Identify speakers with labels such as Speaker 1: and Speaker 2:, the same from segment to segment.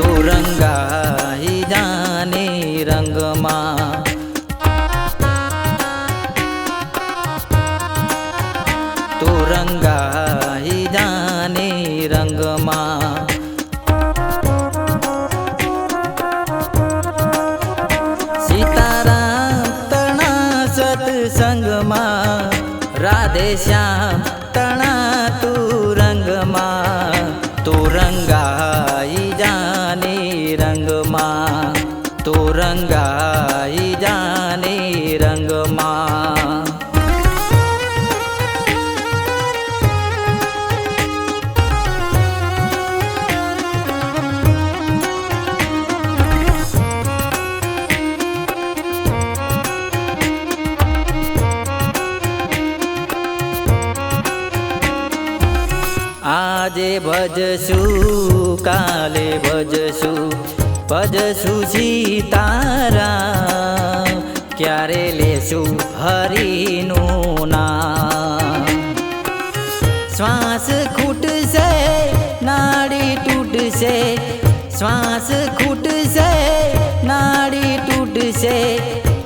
Speaker 1: તું રંગાઈ જાને રંગમાં. તું રંગાઈ જાને રંગમાં. સીતારામ તણા સત્સંગમાં રાધે શ્યામ તું રંગાઈ જાને રંગમાં આજે ભજશું કાલે ભજશું ભજશું સીતારામ ક્યારે લેશું હરિનું નામ? શ્વાસ ખૂટશે, નાડી તૂટશે, શ્વાસ ખૂટશે, નાડી તૂટશે,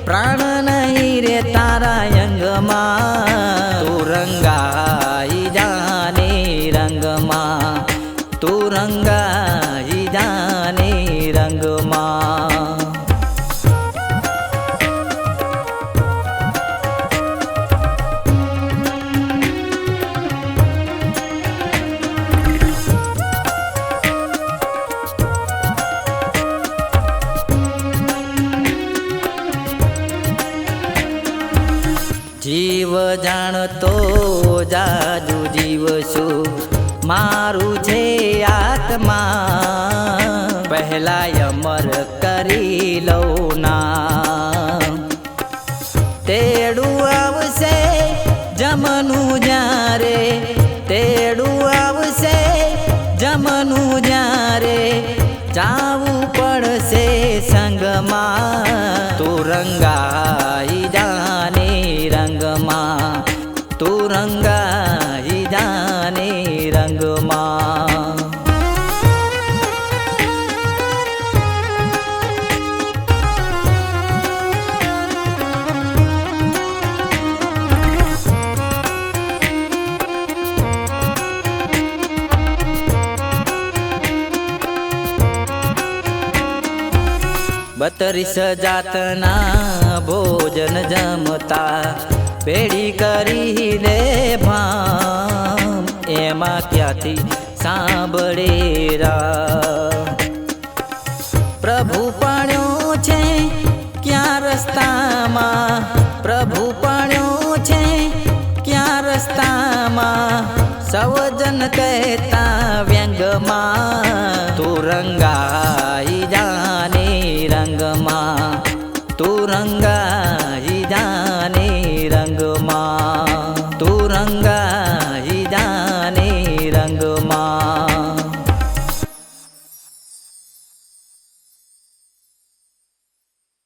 Speaker 1: પ્રાણ નહીં રે તારા અંગમાં. તું રંગાઈ જાને રંગમાં તું રંગાઈ જીવ જાણતો જાજુ જીવશું. મારું છે આત્મા. પહેલા અમર કરી લઉં ના તેડું આવશે જમનું જ્યારે. તેડું આવશે જમનું જ્યારે. જાવું પડશે સંગમાં. તું રંગાઈ જાને રંગમાં તું રંગાઈ જાને રંગમાં. બત્રીસ જાતના ભોજન જમતા. પેઢી કરી લે ભામ. એમાં ક્યાંથી સાંભળે રા પ્રભુ પાણ્યો છે ક્યાં રસ્તામાં? પ્રભુ પાણ્યો છે ક્યાં રસ્તામાં? સવજન કહેતા વ્યંગમાં. તું રંગાઈ જાને રંગમાં. તું રંગાઈ